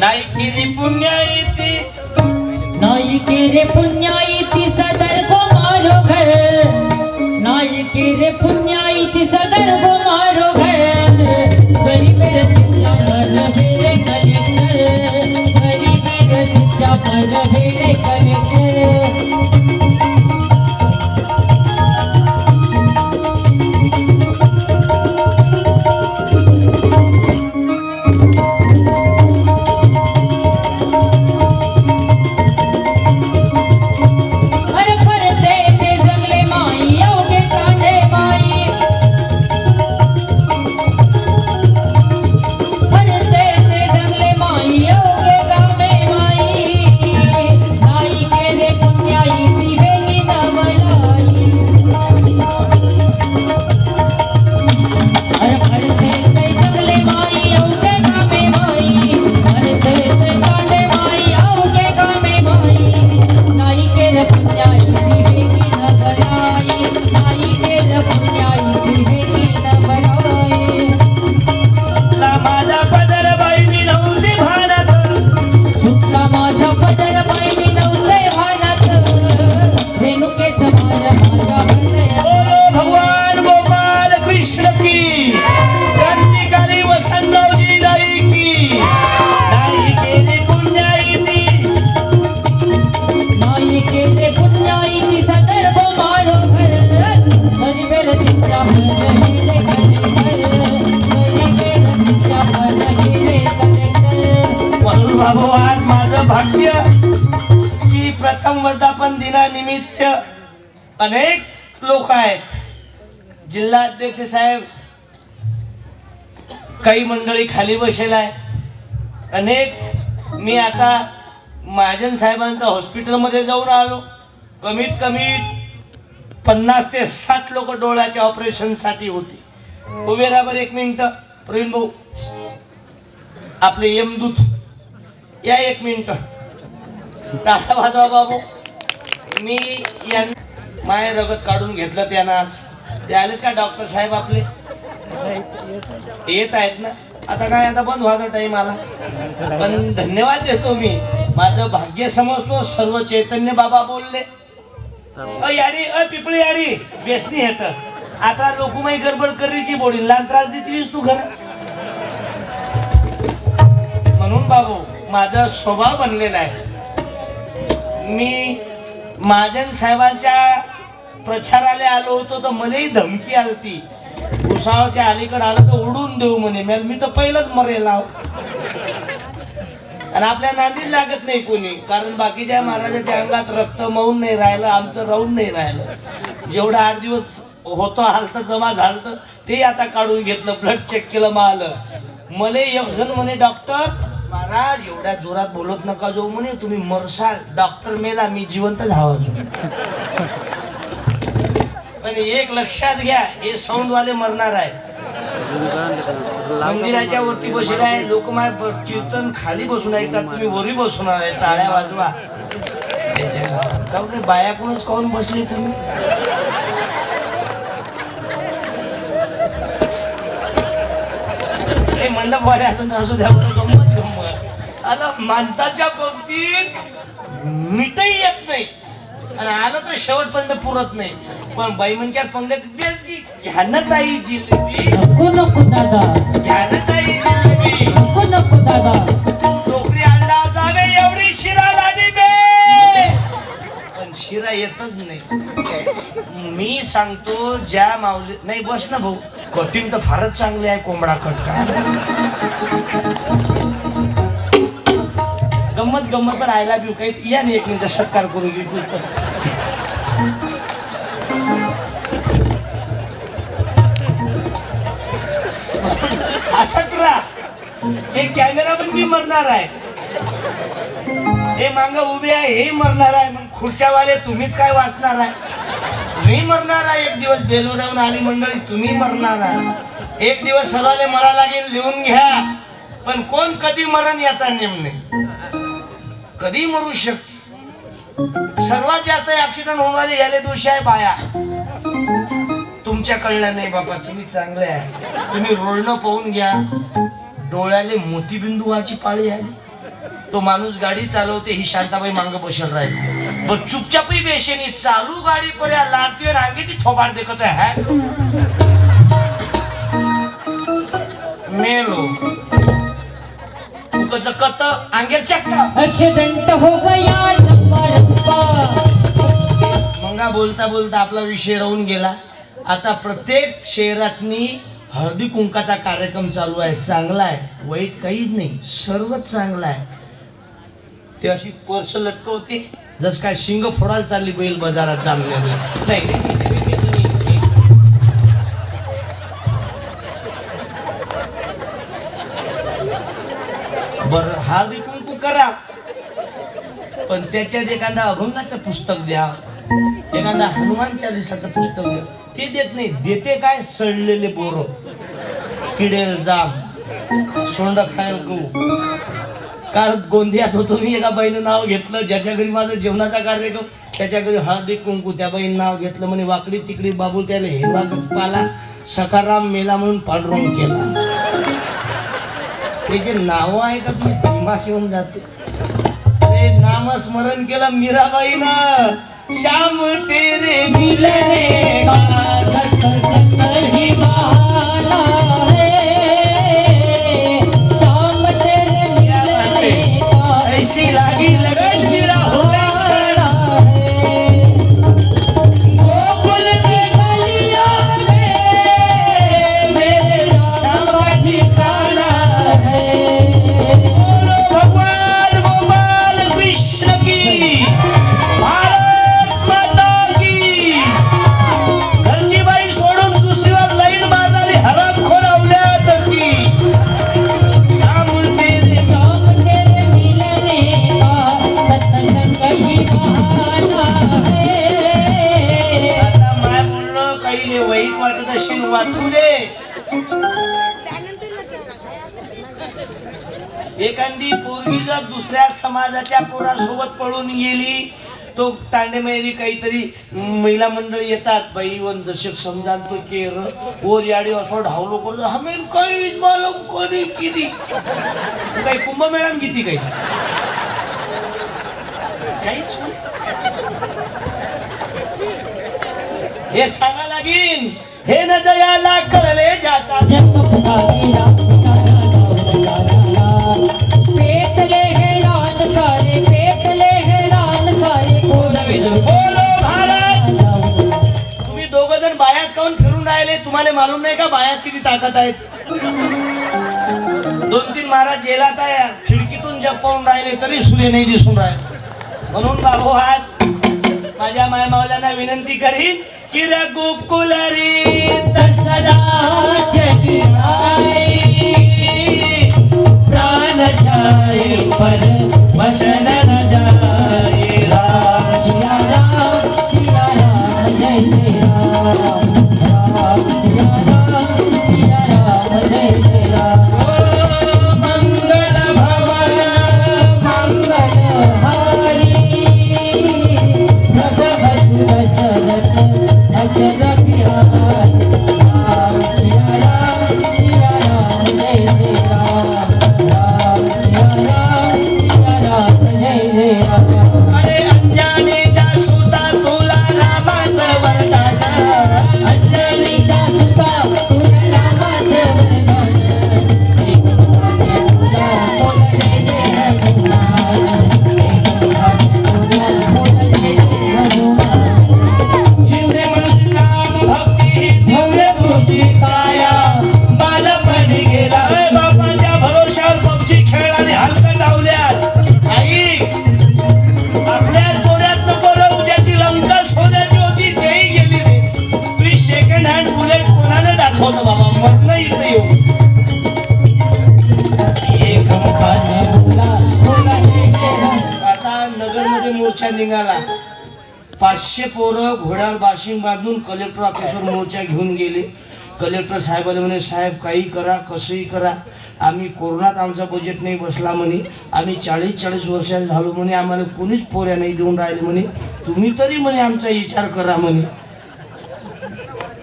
नाही केली पुण्य येते नाही केरे पुण्याई सदर को मारो घर. नाही पुण्य पुण्याई सदर को मारो घर. गरीब चिंता मन भेरे कनेक्टर गरीबेर चिंता मन कनेक्टर प्रथम वर्धापन दिनानिमित्त अनेक लोक आहेत. जिल्हा अध्यक्ष साहेब काही मंडळी खाली बसेल आहे. अनेक मी आता महाजन साहेबांचं हॉस्पिटलमध्ये जाऊन आलो. कमीत कमी पन्नास ते साठ लोक डोळ्याच्या ऑपरेशनसाठी होती. उभे राहा एक मिनिट. प्रवीण भाऊ आपले यमदूत. या एक मिनिट. टाळा वाजवा बाबू? मी या माय रगत काढून घेतलं त्यानं आज. ते आलेत का डॉक्टर साहेब आपले? येत आहेत ना. आता काय आता बंद व्हायचा टाईम आला. पण धन्यवाद देतो मी. माझं भाग्य समजतो सर्व चैतन्य बाबा बोलले. अ याडी अ पिपळी याडी बेसनी येत आता लोकमाई गडबड करीची बोडी लहान त्रास देतीस तू घर? म्हणून बाबू माझा स्वभाव बनलेला आहे. मी महाजन साहेबांच्या प्रचाराला आलो होतो तर मलाही धमकी आलती. भुसावळच्या अलीकडे आलं तर उडून देऊ म्हणे. मी मी तर पहिलंच मरेल आणि आपल्या नांदीच लागत नाही कोणी. कारण बाकीच्या महाराजाच्या अंगात रक्त मऊन नाही राहिलं आमचं राहून नाही राहिलं. जेवढं आठ दिवस होतो हालत जमा झालं ते आता काढून घेतलं ब्लड चेक केलं मग आलं मला एक जण म्हणे डॉक्टर महाराज एवढ्या जोरात बोलत नका जाऊ म्हणे. तुम्ही मरसाल. डॉक्टर मेला मी जिवंत झावा पण एक लक्षात घ्या हे साऊंड वाले मरणार आहे मंदिराच्या वरती बसेल आहे लोकमाय ब- कीर्तन खाली बसून ऐकतात. तुम्ही वरी बसणार आहे. टाळ्या वाजवा. त्याच्या काहून रे, बायाकडूनच काऊन बसली तुम्ही? मंडप वाले असं असू द्या बरं आता माणसाच्या बाबतीत मिठही येत नाही. आणि आलं तर शेवटपर्यंत पुरत नाही. पण बाई म्हणजे पंगत तेच की घ्यानं ताई जिलेबी. नको नको दादा. घ्यानं ताई जिलेबी. नको नको दादा. नोकरी अंडा जावे एवढी शिरा बे. पण शिरा येतच नाही. मी सांगतो ज्या माऊली नाही बस ना भाऊ. कटिंग तर फारच चांगली आहे कोंबडा कट गंमत गंमत पण आयला बिव काही या नाही एक मिनिट सत्कार करू घेऊ पुस्तक. हसत हे कॅमेरा पण मी मरणार आहे. हे मांग उभे आहे हे मरणार आहे. मग खुर्च्यावाले तुम्हीच काय वाचणार आहे? मी मरणार आहे. एक दिवस बेलुराहून आली मंडळी तुम्ही मरणार आहे. एक दिवस सर्वाले मरा लागेल लिहून घ्या. पण कोण कधी मरण याचा नेम नाही. कधी मरू शकते. सर्वात जास्त ऍक्सिडेंट होणारे याले दोषी आहे बाया. तुमच्या कळलं नाही बाबा तुम्ही चांगले आहे. तुम्ही रोडनं पाहून घ्या. डोळ्याले मोतीबिंदू वाची पाळी आली तो माणूस गाडी चालवते ही शांताबाई मांग बसल राहील. पण चुपचापही बेशेनी चालू गाडी पर्या लागते रांगे ती थोबाड देखत आहे. मेलो. उगच कत अंगेर चक्का एक्सीडेंट हो गया मंगा बोलता बोलता आपला विषय राहून गेला. आता प्रत्येक शहरातनी हळदी कुंकाचा कार्यक्रम चालू आहे. चांगला आहे. वाईट काहीच नाही. सर्वच चांगलं आहे. ते अशी पर्स लटकवते. जस काय शिंग फोडायला चालली बैल बाजारात चांगले नाही नाही, नाही, नाही, नाही, बरं हळदी कुंकू करा. पण त्याच्यात एखादा अभंगाचं पुस्तक द्या. एखादा हनुमान चालिसाचं पुस्तक द्या. ते देत नाही. देते काय? सडलेले बोर किडेल जाम सोंड खायल गहू. काल गोंदियात होतो मी एका बाईनं नाव घेतलं. ज्याच्या घरी माझा जेवणाचा कार्यक्रम त्याच्या घरी हळदी कुंकू. त्या बाईनं नाव घेतलं म्हणे वाकडी तिकडी बाबूल त्याला हे पाला. सखाराम मेला म्हणून पांडुरंग केला. त्याचे नाव आहे का तुम्ही दिमाग येऊन जाते. ते नामस्मरण केलं मीराबाईनं. श्याम तेरे मिलने का सत्संग ही बहाना मुलगा दुसऱ्या समाजाच्या पोरासोबत पळून गेली तो तांडेमेरी काहीतरी महिला मंडळ येतात बाई वन दशक समजा तो केर ओर याडी असं ढावलो करतो हमें काही मालूम कोणी किती. काही कुंभमेळा किती काही काहीच हे सांगा लागीन हे न जयाला कळले जाता मालूम नाही का बायात किती ताकद आहेत? दोन तीन महाराज जेलात आहे खिडकीतून जपवून राहिले तरी सूर्य नाही दिसून राहिले. म्हणून बाबू आज माझ्या माय मावल्यांना विनंती करीन की रे रे सदा प्राण जाए पर वचन न पाचशे पोरं घोड्यावर बाशिंग बांधून कलेक्टर ऑफिसवर मोर्चा घेऊन गेले. कलेक्टर साहेबाला म्हणे साहेब काही करा कसंही करा. आम्ही कोरोनात आमचा बजेट नाही बसला म्हणे. आम्ही चाळीस चाळीस वर्षाचे झालो म्हणे. आम्हाला कोणीच पोऱ्या नाही देऊन राहिले म्हणे. तुम्ही तरी म्हणे आमचा विचार करा म्हणे.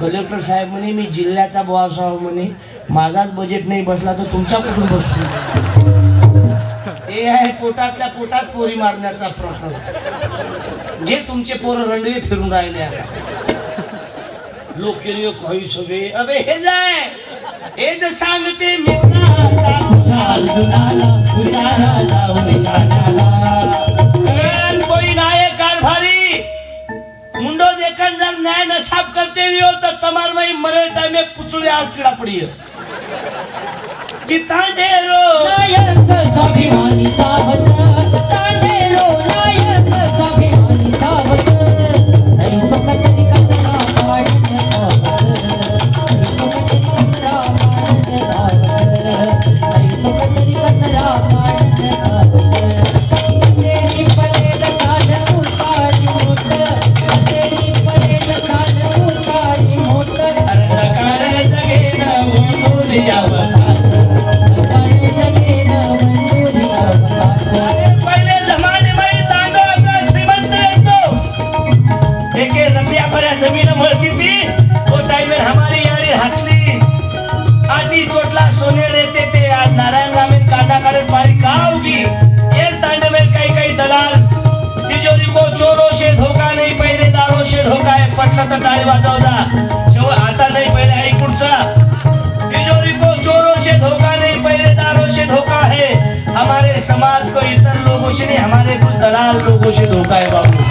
कलेक्टर साहेब म्हणे मी जिल्ह्याचा बॉस आहो म्हणे. माझाच बजेट नाही बसला तर तुमचा कुठून बसतो हे आहे पोटातल्या पोटात पोरी मारण्याचा प्रश्न. जे तुमचे पोरं रणवे फिरून राहिले आता लोक केले काही सगळे अबे हे जाय हे तर सांगते मित्राला अर्जुनाला उजाला मुंडो देखन जर न्याय न साफ करते हुए हो तो तमार में मरे टाइम में पुचुले आग कीड़ा पड़ी है कितना ढेरो नायक स्वाभिमानी सावत तांडेरो नायक स्वाभिमानी टाळी वाजवता शेवट आता नाही पहिले आई कुठचा? तिजोरी को चोरों से धोखा नहीं पहरेदारों से धोखा है हमारे समाज को इतर लोगों से नहीं हमारे कुछ दलाल लोगों से धोखा है बाबू.